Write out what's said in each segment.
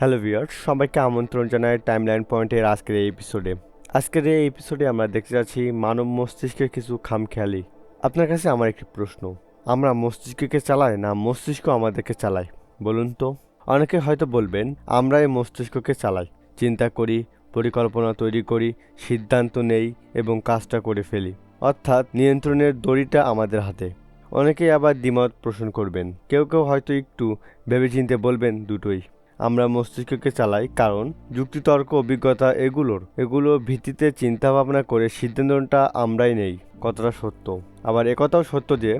Hello viewers, সবাইকে আমন্ত্রণ জানাই টাইমলাইন পয়েন্টের আজকের এই এপিসোডে আজকের এই এপিসোডে আমরা দেখতে যাচ্ছি মানব মস্তিষ্কের কিছু খামখেয়ালি। আপনার কাছে আমার একটি প্রশ্ন, আমরা মস্তিষ্ককে চালাই না মস্তিষ্ক আমাদেরকে চালায়? বলুন তো। অনেকে হয়তো বলবেন আমরা এই মস্তিষ্ককে চালাই। চিন্তা করি, পরিকল্পনা তৈরি করি, সিদ্ধান্ত নেই এবং কাজটা করে ফেলি। অর্থাৎ নিয়ন্ত্রণের দড়িটা আমাদের হাতে। অনেকেই আবার দ্বিমত পোষণ করবেন। কেউ কেউ হয়তো একটু ভেবেচিন্তে বলবেন দুটোই। আমরা মস্তিষ্ককে চালাই, কারণ যুক্তিতর্ক, অভিজ্ঞতা এগুলোর এগুলোর ভিত্তিতে চিন্তা ভাবনা করে সিদ্ধান্তটা আমরাই নেই, কতটা সত্য। আবার একথাও সত্য যে,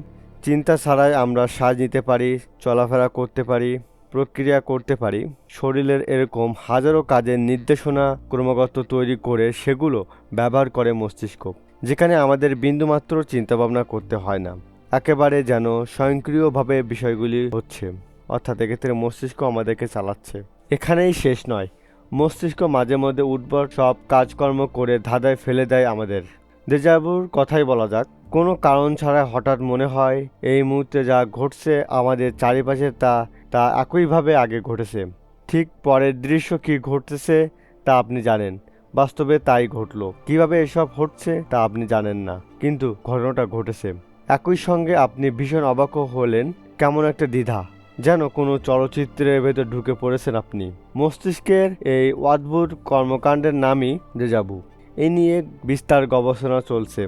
চিন্তা ছাড়াই আমরা শ্বাস নিতে পারি, চলাফেরা করতে পারি, প্রক্রিয়া করতে পারি, শরীরের এরকম হাজারো কাজের নির্দেশনা ক্রমাগত তৈরি করে সেগুলো ব্যবহার করে মস্তিষ্ক, যেখানে আমাদের বিন্দুমাত্র চিন্তাভাবনা করতে হয় না। একেবারে যেন স্বয়ংক্রিয়ভাবে বিষয়গুলি হচ্ছে। অর্থাৎ এক্ষেত্রে মস্তিষ্ক আমাদেরকে চালাচ্ছে। এখানেই শেষ নয়। মস্তিষ্ক মাঝে মধ্যে উঠবর সব কাজকর্ম করে ধাঁধায় ফেলে দেয় আমাদের। দেজাবুর কথাই বলা যাক, কোনো কারণ ছাড়া হঠাৎ মনে হয় এই মুহূর্তে যা ঘটছে আমাদের চারিপাশে তা তা একইভাবে আগে ঘটেছে। ঠিক পরের দৃশ্য কি ঘটতেছে তা আপনি জানেন। বাস্তবে তাই ঘটলো। কীভাবে এসব হচ্ছে তা আপনি জানেন না, কিন্তু ঘটনাটা ঘটেছে। একই সঙ্গে আপনি ভীষণ অবাক হলেন, কেমন একটা দ্বিধা। যেন কোনো চলচ্চিত্রের ভেতর ঢুকে পড়েছেন আপনি। মস্তিষ্কের এই অদ্ভুত কর্মকাণ্ডের নামই দেজাবু এই নিয়ে বিস্তার গবেষণা চলছে।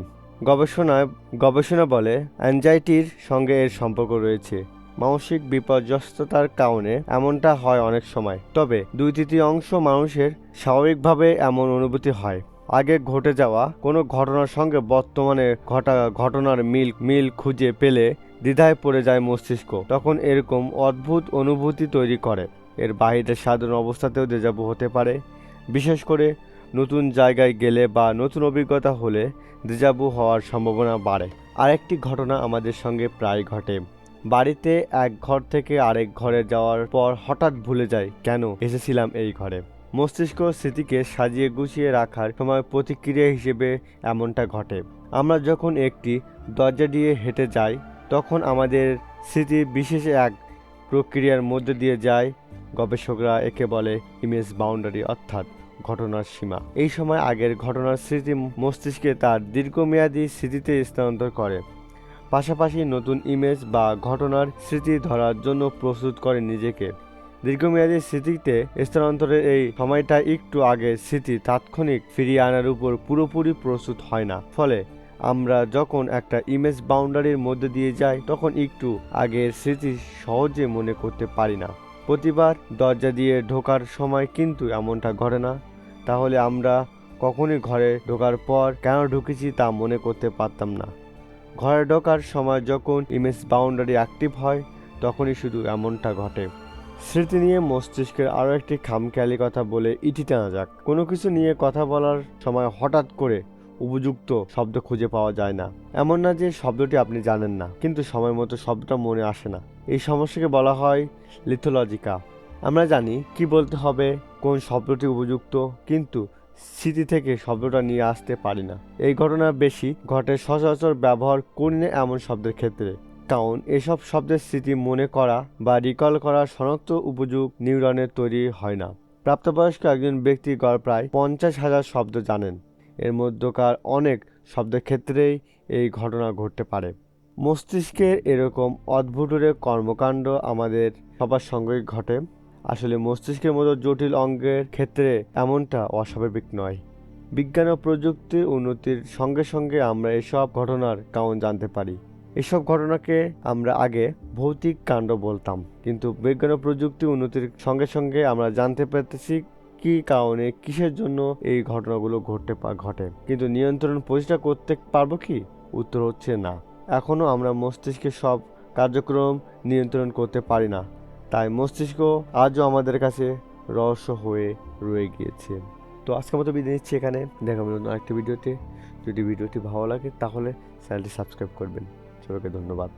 গবেষণায় গবেষণা বলে অ্যাংজাইটির সঙ্গে এর সম্পর্ক রয়েছে। মানসিক বিপর্যস্ততার কারণে এমনটা হয় অনেক সময়। তবে দুই তৃতীয় অংশ মানুষের স্বাভাবিকভাবে এমন অনুভূতি হয়। আগে ঘটে যাওয়া কোনো ঘটনার সঙ্গে বর্তমানে ঘটা ঘটনার মিল মিল খুঁজে পেলে দ্বিধায় পড়ে যায় মস্তিষ্ক। তখন এরকম অদ্ভুত অনুভূতি তৈরি করে। এর বাহিরের সাধারণ অবস্থাতেও দেজাবু হতে পারে। বিশেষ করে নতুন জায়গায় গেলে বা নতুন অভিজ্ঞতা হলে দেজাবু হওয়ার সম্ভাবনা বাড়ে। আরেকটি ঘটনা আমাদের সঙ্গে প্রায় ঘটে। বাড়িতে এক ঘর থেকে আরেক ঘরে যাওয়ার পর হঠাৎ ভুলে যাই, কেন এসেছিলাম এই ঘরে। মস্তিষ্ক স্মৃতিকে সাজিয়ে গুছিয়ে রাখার সময় প্রতিক্রিয়া হিসেবে এমনটা ঘটে। আমরা যখন একটি দরজা দিয়ে হেঁটে যাই, তখন আমাদের স্মৃতি বিশেষ এক প্রক্রিয়ার মধ্যে দিয়ে যায়, গবেষকরা একে বলে ইমেজ বাউন্ডারি অর্থাৎ ঘটনার সীমা। এই সময় আগের ঘটনার স্মৃতি মস্তিষ্কে তার দীর্ঘমেয়াদী স্মৃতিতে স্থানান্তর করে। পাশাপাশি নতুন ইমেজ বা ঘটনার স্মৃতি ধরার জন্য প্রস্তুত করে নিজেকে। দীর্ঘমেয়াদী স্মৃতিতে স্থানান্তরের এই সময়টা একটু আগে স্মৃতি তাৎক্ষণিক ফিরিয়ে আনার উপর পুরোপুরি প্রস্তুত হয় না। ফলে আমরা যখন একটা ইমেজ বাউন্ডারির মধ্যে দিয়ে যাই, তখন একটু আগের স্মৃতি সহজে মনে করতে পারি না। প্রতিবার দরজা দিয়ে ঢোকার সময় কিন্তু এমনটা ঘটে না। তাহলে আমরা কখনই ঘরে ঢোকার পর কেন ঢুকেছি তা মনে করতে পারতাম না। ঘরে ঢোকার সময় যখন ইমেজ বাউন্ডারি অ্যাক্টিভ হয়, তখনই শুধু এমনটা ঘটে। স্মৃতি নিয়ে মস্তিষ্কের আরও একটি খামখেয়ালি কথা বলে ইটি টানা যাক। কোনো কিছু নিয়ে কথা বলার সময় হঠাৎ করে উপযুক্ত শব্দ খুঁজে পাওয়া যায় না। এমন না যে শব্দটি আপনি জানেন না, কিন্তু সময় মতো শব্দটা মনে আসে না। এই সমস্যাকে বলা হয় লিথোলজিকা আমরা জানি কি বলতে হবে, কোন শব্দটি উপযুক্ত, কিন্তু স্মৃতি থেকে শব্দটা নিয়ে আসতে পারি না। এই ঘটনা বেশি ঘটে সচরাচর ব্যবহার করি না এমন শব্দের ক্ষেত্রে। কারণ এসব শব্দের স্মৃতি মনে করা বা রিকল করা শনাক্ত উপযোগ নিউরনের তৈরি হয় না। প্রাপ্তবয়স্ক একজন ব্যক্তি গড় প্রায় পঞ্চাশ হাজার শব্দ জানেন। এর মধ্যকার অনেক শব্দের ক্ষেত্রেই এই ঘটনা ঘটতে পারে। মস্তিষ্কের এরকম অদ্ভুতরে কর্মকাণ্ড আমাদের সবার সঙ্গেই ঘটে। আসলে মস্তিষ্কের মতো জটিল অঙ্গের ক্ষেত্রে এমনটা অস্বাভাবিক নয়। বিজ্ঞান ও প্রযুক্তির উন্নতির সঙ্গে সঙ্গে আমরা এসব ঘটনার কারণ জানতে পারি। এসব ঘটনাকে আমরা আগে ভৌতিক কাণ্ড বলতাম। কিন্তু বিজ্ঞান ও প্রযুক্তি উন্নতির সঙ্গে সঙ্গে আমরা জানতে পেরেছি কি কারণে, কিসের জন্য এই ঘটনাগুলো ঘটতে ঘটে। কিন্তু নিয়ন্ত্রণ প্রতিষ্ঠা করতে পারব কি? উত্তর হচ্ছে না। এখনও আমরা মস্তিষ্কের সব কার্যক্রম নিয়ন্ত্রণ করতে পারি না। তাই মস্তিষ্ক আজও আমাদের কাছে রহস্য হয়ে রয়ে গিয়েছে। তো আজকের মতো বিদায় নিচ্ছি এখানে। দেখা হবে নতুন আরেকটি ভিডিওতে। যদি ভিডিওটি ভালো লাগে তাহলে চ্যানেলটি সাবস্ক্রাইব করবেন। সবাইকে ধন্যবাদ